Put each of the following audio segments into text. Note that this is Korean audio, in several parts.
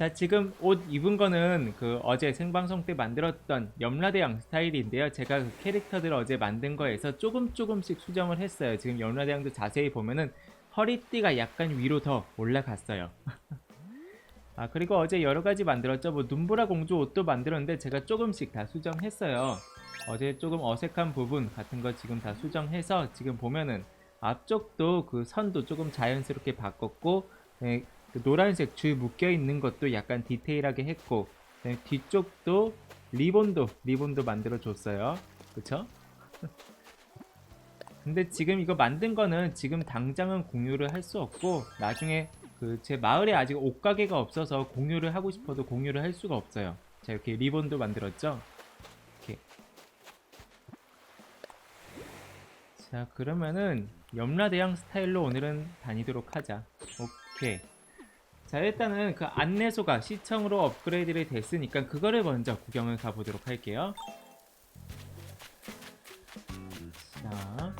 자 지금 옷 입은 거는 그 어제 생방송 때 만들었던 염라대왕 스타일인데요. 제가 그 캐릭터들 어제 만든 거에서 조금 조금씩 수정을 했어요. 지금 염라대왕도 자세히 보면은 허리띠가 약간 위로 더 올라갔어요. 아 그리고 어제 여러가지 만들었죠. 뭐 눈보라 공주 옷도 만들었는데 제가 조금씩 다 수정했어요. 어제 조금 어색한 부분 같은 거 지금 다 수정해서 지금 보면은 앞쪽도 그 선도 조금 자연스럽게 바꿨고 네, 그 노란색 줄 묶여 있는 것도 약간 디테일하게 했고 네, 뒤쪽도 리본도 리본도 만들어 줬어요. 그쵸? 근데 지금 이거 만든 거는 지금 당장은 공유를 할 수 없고 나중에 그 제 마을에 아직 옷가게가 없어서 공유를 하고 싶어도 공유를 할 수가 없어요. 자 이렇게 리본도 만들었죠? 이렇게. 자 그러면은 염라대왕 스타일로 오늘은 다니도록 하자. 오케이 자 일단은 그 안내소가 시청으로 업그레이드를 됐으니까 그거를 먼저 구경을 가보도록 할게요 자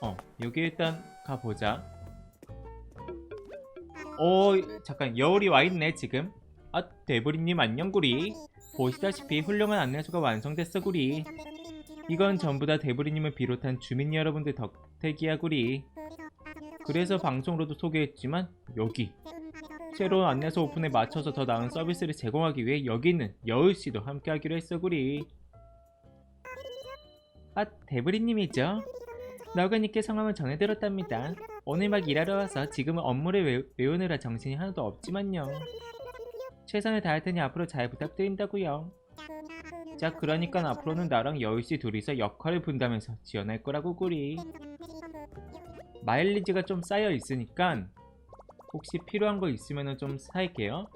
어, 여기 일단 가보자. 오, 잠깐, 여울이 와있네, 지금. 아, 대부리님 안녕 구리. 보시다시피 훌륭한 안내소가 완성됐어, 구리. 이건 전부 다 대부리님을 비롯한 주민 여러분들 덕택이야, 구리. 그래서 방송으로도 소개했지만, 여기. 새로운 안내소 오픈에 맞춰서 더 나은 서비스를 제공하기 위해 여기 있는 여울씨도 함께하기로 했어, 구리. 아, 대부리님이죠? 너그님께 성함을 전해들었답니다. 오늘 막 일하러 와서 지금은 업무를 외, 외우느라 정신이 하나도 없지만요. 최선을 다할 테니 앞으로 잘 부탁드린다고요. 자, 그러니까 앞으로는 나랑 여울씨 둘이서 역할을 분담해서 지원할 거라고 구리. 마일리지가 좀 쌓여 있으니까 혹시 필요한 거 있으면 좀 살게요.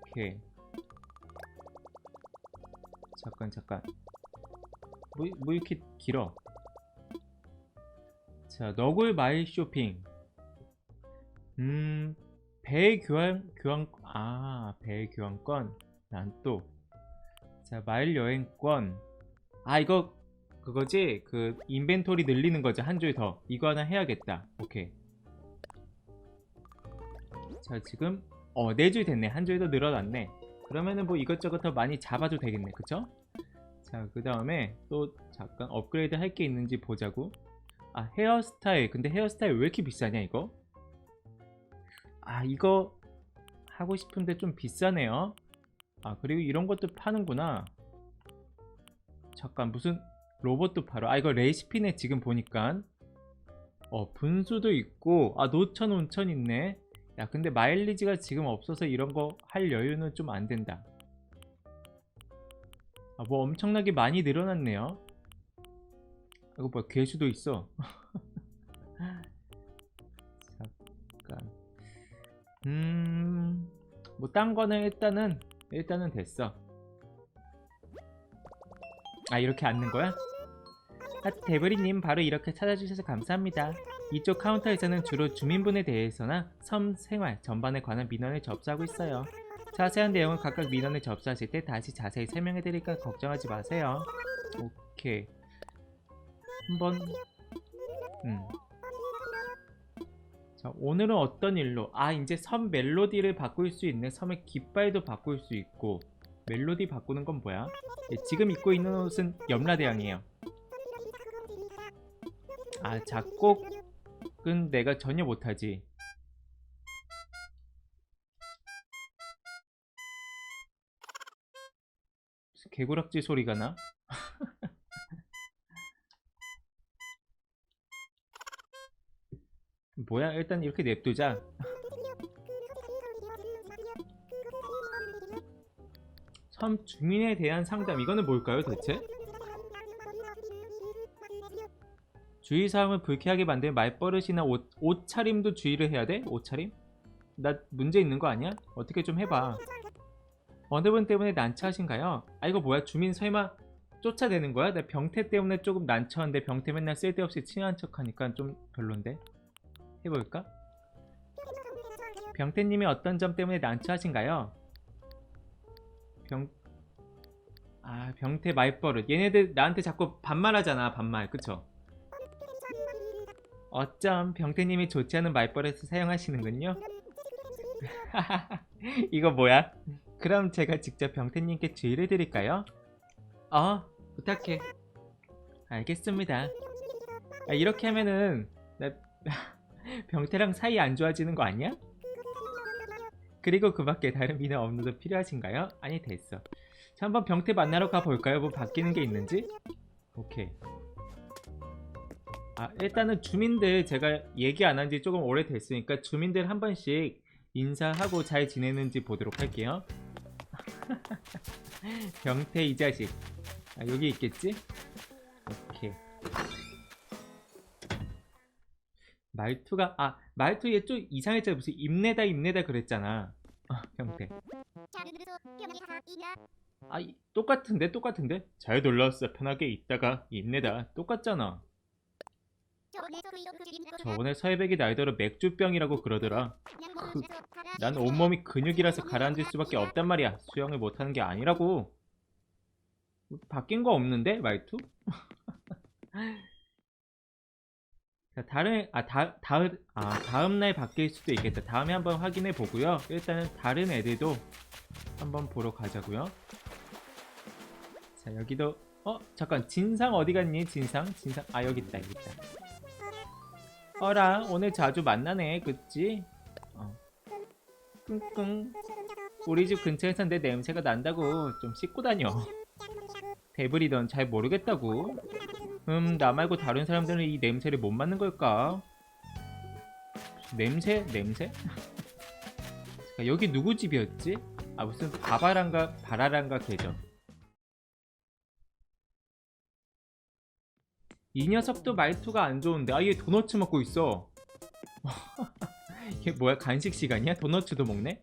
오케이. 잠깐 잠깐. 뭐, 뭐 이렇게 길어? 자, 너굴 마일 쇼핑. 음, 배 교환, 교환, 아, 배 교환권. 난 또. 자, 마일 여행권. 아, 이거, 그거지? 그, 인벤토리 늘리는 거지. 한 줄 더. 이거 하나 해야겠다. 오케이. 자, 지금, 어, 네줄 됐네. 한 줄 더 늘어났네. 그러면은 뭐 이것저것 더 많이 잡아도 되겠네. 그쵸? 자, 그 다음에 또 잠깐 업그레이드 할 게 있는지 보자고. 아, 헤어스타일. 근데 헤어스타일 왜 이렇게 비싸냐, 이거? 아, 이거 하고 싶은데 좀 비싸네요. 아, 그리고 이런 것도 파는구나. 잠깐, 무슨 로봇도 팔아. 아, 이거 레시피네, 지금 보니까. 어, 분수도 있고, 아, 노천, 온천 있네. 야, 근데 마일리지가 지금 없어서 이런 거 할 여유는 좀 안 된다. 아, 뭐 엄청나게 많이 늘어났네요. 이거 뭐야, 괴수도 있어. 잠깐. 음, 뭐 딴 거는 일단은 일단은 됐어. 아 이렇게 앉는 거야? 아, 대브리님 바로 이렇게 찾아주셔서 감사합니다. 이쪽 카운터에서는 주로 주민분에 대해서나 섬 생활 전반에 관한 민원을 접수하고 있어요. 자세한 내용은 각각 민원을 접수하실 때 다시 자세히 설명해 드리니까 걱정하지 마세요. 오케이. 한번 음. 자, 오늘은 어떤 일로? 아, 이제 섬 멜로디를 바꿀 수 있네. 섬의 깃발도 바꿀 수 있고. 멜로디 바꾸는 건 뭐야? 예, 지금 입고 있는 옷은 염라대왕이에요. 아, 작곡은 내가 전혀 못하지. 개구락지 소리가 나? 뭐야 일단 이렇게 냅두자 섬 주민에 대한 상담 이거는 뭘까요 대체? 주의사항을 불쾌하게 만든 말버릇이나 옷, 옷차림도 주의를 해야 돼? 옷차림? 나 문제 있는 거 아니야? 어떻게 좀 해봐 어느 분 때문에 난처하신가요? 아 이거 뭐야 주민 설마 쫓아내는 거야? 나 병태 때문에 조금 난처한데 병태 맨날 쓸데없이 친한 척하니까 좀 별론데 해볼까? 병태님이 어떤 점 때문에 난처하신가요? 병... 아 병태 말버릇 얘네들 나한테 자꾸 반말하잖아 반말 그쵸? 어쩜 병태님이 좋지 않은 말버릇을 사용하시는군요. 이거 뭐야? 그럼 제가 직접 병태님께 주의를 드릴까요? 어, 부탁해. 알겠습니다. 아, 이렇게 하면은 나 병태랑 사이 안 좋아지는 거 아니야? 그리고 그 밖에 다른 비는 업로드 필요하신가요? 아니 됐어. 자 한번 병태 만나러 가볼까요? 뭐 바뀌는 게 있는지? 오케이. 아 일단은 주민들 제가 얘기 안 한 지 조금 오래 됐으니까 주민들 한 번씩 인사하고 잘 지내는지 보도록 할게요. 병태 이 자식. 아, 여기 있겠지? 오케이. 말투가 아 말투 얘 좀 이상했잖아 무슨 입내다 입내다 그랬잖아 아 병태 아 이- 똑같은데 똑같은데 잘 놀랐어 편하게 있다가 입내다 똑같잖아 저번에 서해백이 날더러 맥주병이라고 그러더라 난 온몸이 근육이라서 가라앉을 수밖에 없단 말이야 수영을 못하는 게 아니라고 바뀐 거 없는데 말투? 자, 다른 아 다, 다음 아 다음 날 바뀔 수도 있겠다. 다음에 한번 확인해 보고요. 일단은 다른 애들도 한번 보러 가자고요. 자 여기도 어 잠깐 진상 어디 갔니? 진상 진상 아 여기 있다 여기 있다. 어라 오늘 자주 만나네 그치? 어. 끙끙 우리 집 근처에서 내 냄새가 난다고 좀 씻고 다녀. 데브리던 잘 모르겠다고. 음, 나 말고 다른 사람들은 이 냄새를 못 맡는 걸까? 냄새? 냄새? 잠깐, 여기 누구 집이었지? 아, 무슨 바바란가, 바라란가 계정. 이 녀석도 말투가 안 좋은데, 아, 얘 도너츠 먹고 있어. 이게 뭐야, 간식 시간이야? 도너츠도 먹네?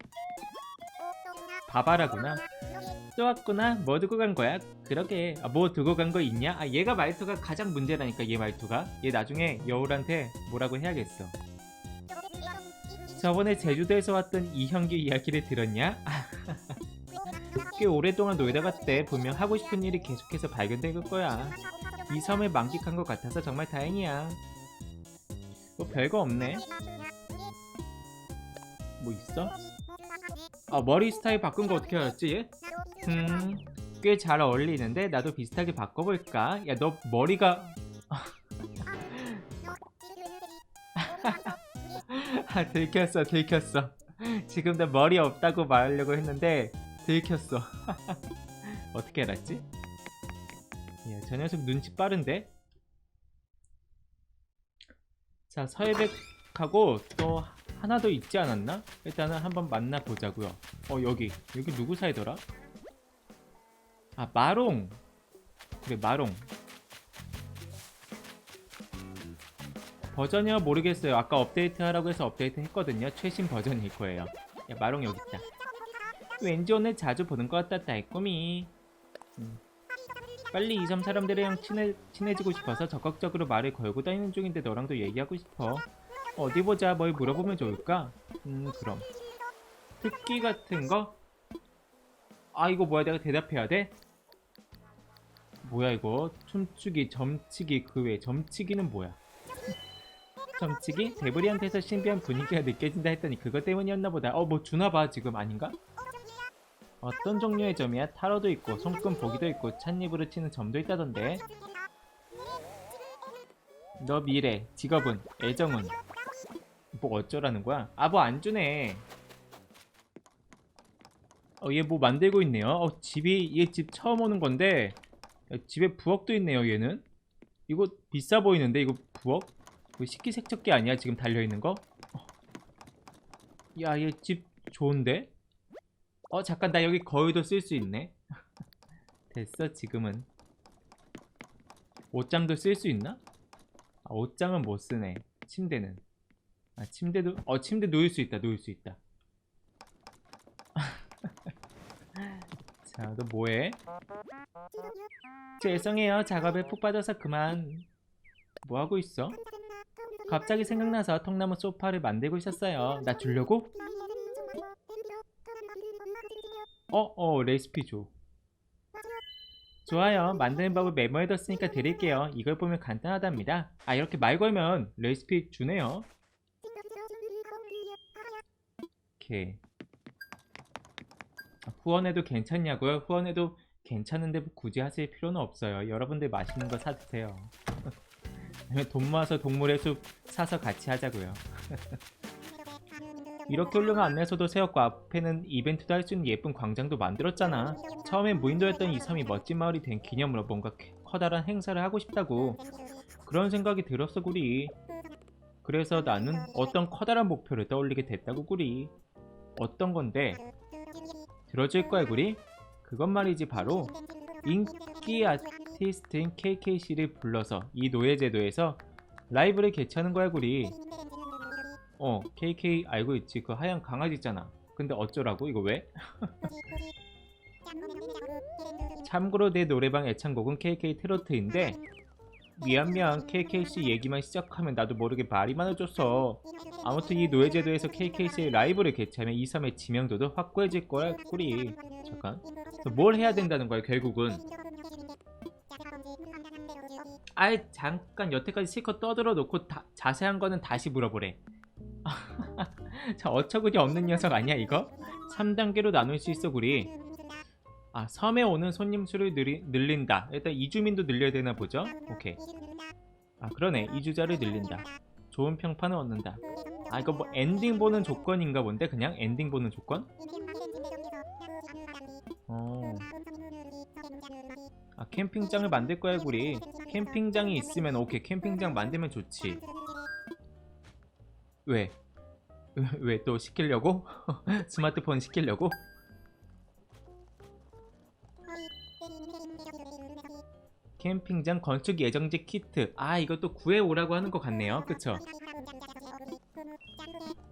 바바라구나. 또 왔구나. 뭐 두고 간 거야? 그러게. 아, 뭐 두고 간 거 있냐? 아, 얘가 말투가 가장 문제라니까, 얘 말투가. 얘 나중에 여울한테 뭐라고 해야겠어. 저번에 제주도에서 왔던 이형규 이야기를 들었냐? 꽤 오랫동안 놀다 갔대. 분명 하고 싶은 일이 계속해서 발견될 거야. 이 섬을 만끽한 것 같아서 정말 다행이야. 뭐 별거 없네. 뭐 있어? 아, 머리 스타일 바꾼 거 어떻게 알았지, 얘? 음, 꽤 잘 어울리는데 나도 비슷하게 바꿔볼까? 야, 너 머리가 아, 들켰어, 들켰어. 지금 나 머리 없다고 말하려고 했는데 들켰어. 어떻게 알았지? 야, 저 녀석 눈치 빠른데? 자, 서해백하고 또 하나 더 있지 않았나? 일단은 한번 만나보자고요. 어, 여기. 여기 누구 사이더라? 아, 마롱. 그래, 마롱. 버전이야 모르겠어요. 아까 업데이트 하라고 해서 업데이트 했거든요. 최신 버전일 거예요. 야, 마롱 여기 있다. 왠지 오늘 자주 보는 것 같다, 딸꿈이. 음. 빨리 이섬 사람들이랑 친해, 친해지고 싶어서 적극적으로 말을 걸고 다니는 중인데 너랑도 얘기하고 싶어. 어디 보자, 뭘 물어보면 좋을까? 음, 그럼. 특기 같은 거? 아, 이거 뭐야, 내가 대답해야 돼? 뭐야, 이거? 춤추기, 점치기, 그 외, 점치기는 뭐야? 점치기? 데브리한테서 신비한 분위기가 느껴진다 했더니 그것 때문이었나 보다. 어, 뭐 주나봐, 지금 아닌가? 어떤 종류의 점이야? 타로도 있고, 손금 보기도 있고, 찻입으로 치는 점도 있다던데. 너 미래, 직업은, 애정은, 뭐 어쩌라는 거야? 아, 뭐 안 주네. 어, 얘 뭐 만들고 있네요. 어, 집이, 얘 집 처음 오는 건데, 야, 집에 부엌도 있네요, 얘는. 이거 비싸 보이는데, 이거 부엌? 뭐 식기세척기 아니야, 지금 달려있는 거? 어. 야, 얘 집 좋은데? 어, 잠깐, 나 여기 거위도 쓸 수 있네. 됐어, 지금은. 옷장도 쓸 수 있나? 아, 옷장은 못 쓰네. 침대는. 아, 침대도, 어, 침대 놓을 수 있다, 놓을 수 있다. 자, 너 뭐해? 죄송해요. 작업에 푹 빠져서 그만. 뭐 하고 있어? 갑자기 생각나서 통나무 소파를 만들고 있었어요. 나 주려고? 어, 어, 레시피 줘. 좋아요. 만드는 법을 메모해뒀으니까 드릴게요. 이걸 보면 간단하답니다. 아 이렇게 말 걸면 레시피 주네요. 오케이. 아, 후원해도 괜찮냐고요? 후원해도 괜찮은데 굳이 하실 필요는 없어요. 여러분들 맛있는 거 사 드세요. 아니면 돈 모아서 동물의 숲 사서 같이 하자고요. 이렇게 훌륭한 안내서도 세웠고 앞에는 이벤트도 할 수 있는 예쁜 광장도 만들었잖아. 처음엔 무인도였던 이 섬이 멋진 마을이 된 기념으로 뭔가 커다란 행사를 하고 싶다고 그런 생각이 들었어 구리. 그래서 나는 어떤 커다란 목표를 떠올리게 됐다고 구리. 어떤 건데? 들어줄 거야 구리? 그건 말이지 바로 인기 아티스트인 KKC를 불러서 이 노예제도에서 라이브를 개최하는 거야 구리. 어 KK 알고 있지. 그 하얀 강아지 있잖아. 근데 어쩌라고? 이거 왜? 참고로 내 노래방 애창곡은 KK 트로트인데 미안 미안 KKC 얘기만 시작하면 나도 모르게 말이 많아졌어. 아무튼 이 노예제도에서 KKC의 라이브를 개최하면 이 섬의 지명도도 확고해질 거야 꾸리 잠깐. 뭘 해야 된다는 거야 결국은? 아이 잠깐 여태까지 실컷 떠들어 놓고 다- 자세한 거는 다시 물어보래 자 어처구니 없는 녀석 아니야 이거? 3단계로 나눌 수 있어 구리. 아 섬에 오는 손님 수를 늘리, 늘린다. 일단 이주민도 늘려야 되나 보죠? 오케이. 아 그러네. 이주자를 늘린다. 좋은 평판을 얻는다. 아 이거 뭐 엔딩 보는 조건인가 본데? 그냥 엔딩 보는 조건? 어. 아 캠핑장을 만들 거야 구리. 캠핑장이 있으면 오케이. 캠핑장 만들면 좋지 왜? 왜 또 시키려고? 스마트폰 시키려고? 캠핑장 건축 예정지 키트 아 이것도 구해오라고 하는 것 같네요 그쵸?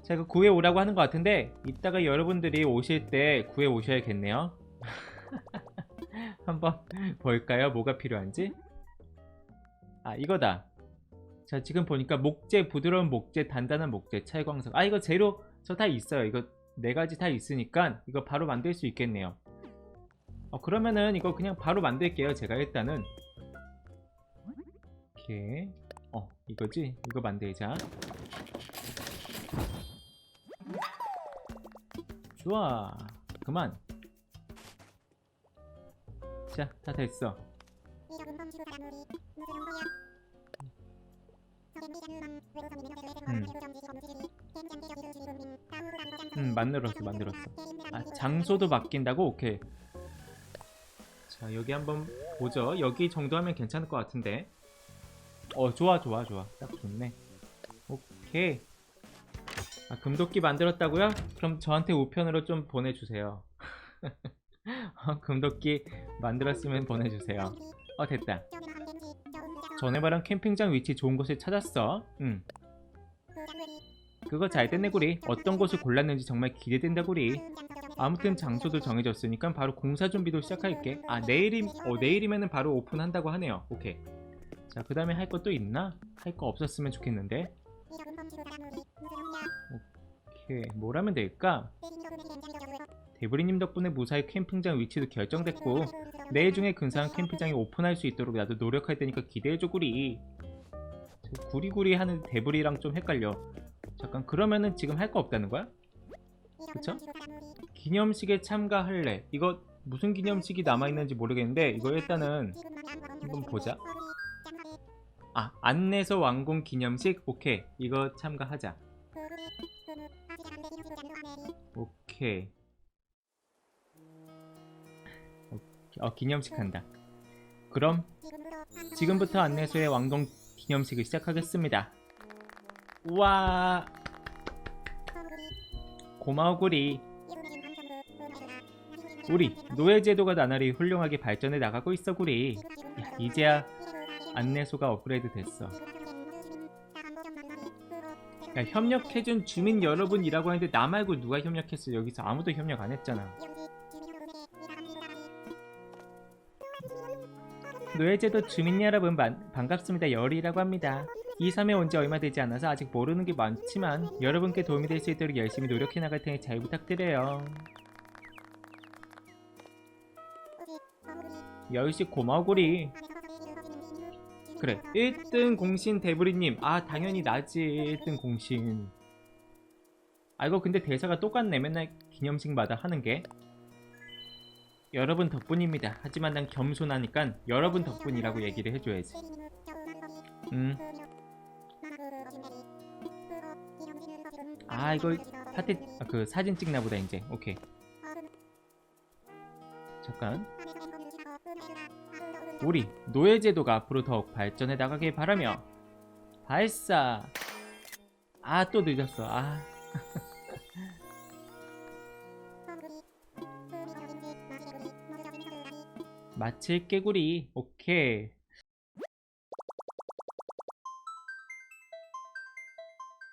자 이거 구해오라고 하는 것 같은데 이따가 여러분들이 오실 때 구해오셔야겠네요 한번 볼까요 뭐가 필요한지 아 이거다 자 지금 보니까 목재 부드러운 목재 단단한 목재 찰광석. 아 이거 재료 저 다 있어요. 이거 네 가지 다 있으니까 이거 바로 만들 수 있겠네요. 어 그러면은 이거 그냥 바로 만들게요 제가 일단은. 이렇게. 어 이거지? 이거 만들자. 좋아. 그만. 자 다 됐어 음. 만들었어 만들었어. 아 장소도 바뀐다고? 오케이. 자 여기 한번 보죠. 여기 정도 하면 괜찮을 것 같은데. 어 좋아 좋아 좋아. 딱 좋네. 오케이. 아 금도끼 만들었다고요? 그럼 저한테 우편으로 좀 보내주세요. 어, 금도끼 만들었으면 보내주세요. 어 됐다 전에 말한 캠핑장 위치 좋은 곳을 찾았어. 응. 그거 잘 됐네 구리. 어떤 곳을 골랐는지 정말 기대된다 구리. 아무튼 장소도 정해졌으니까 바로 공사 준비도 시작할게. 아 내일이 어 내일이면은 바로 오픈한다고 하네요. 오케이. 자 그 다음에 할 것도 있나? 할 거 없었으면 좋겠는데. 오케이. 뭘 하면 될까? 데브리님 덕분에 무사히 캠핑장 위치도 결정됐고 내일 중에 근사한 캠핑장이 오픈할 수 있도록 나도 노력할 테니까 기대해줘 구리. 저 구리구리 하는 데브리랑 좀 헷갈려. 잠깐 그러면은 지금 할 거 없다는 거야? 그쵸? 기념식에 참가할래. 이거 무슨 기념식이 남아있는지 모르겠는데 이거 일단은 한번 보자. 아 안내서 왕궁 기념식? 오케이. 이거 참가하자. 오케이 어 기념식 한다. 그럼 지금부터 안내소의 왕궁 기념식을 시작하겠습니다. 우와! 고마워 구리. 우리 노예제도가 나날이 훌륭하게 발전해 나가고 있어 구리. 야, 이제야 안내소가 업그레이드 됐어. 야 협력해준 주민 여러분이라고 하는데 나 말고 누가 협력했어? 여기서 아무도 협력 안 했잖아 노예제도 주민 여러분 반, 반갑습니다. 열이라고 합니다. 이 섬에 온 지 얼마 되지 않아서 아직 모르는 게 많지만 여러분께 도움이 될 수 있도록 열심히 노력해 나갈 테니 잘 부탁드려요. 여유씨 고마워구리. 그래 1등 공신 대부리님. 아 당연히 나지 1등 공신. 아 이거 근데 대사가 똑같네. 맨날 기념식마다 하는게 여러분 덕분입니다. 하지만 난 겸손하니까 여러분 덕분이라고 얘기를 해줘야지. 음. 아 이거 파티 아, 그 사진 찍나 보다 이제. 오케이. 잠깐. 우리 노예 제도가 앞으로 더욱 발전해 나가길 바라며. 발사. 아 또 늦었어. 아 마칠 깨구리. 오케이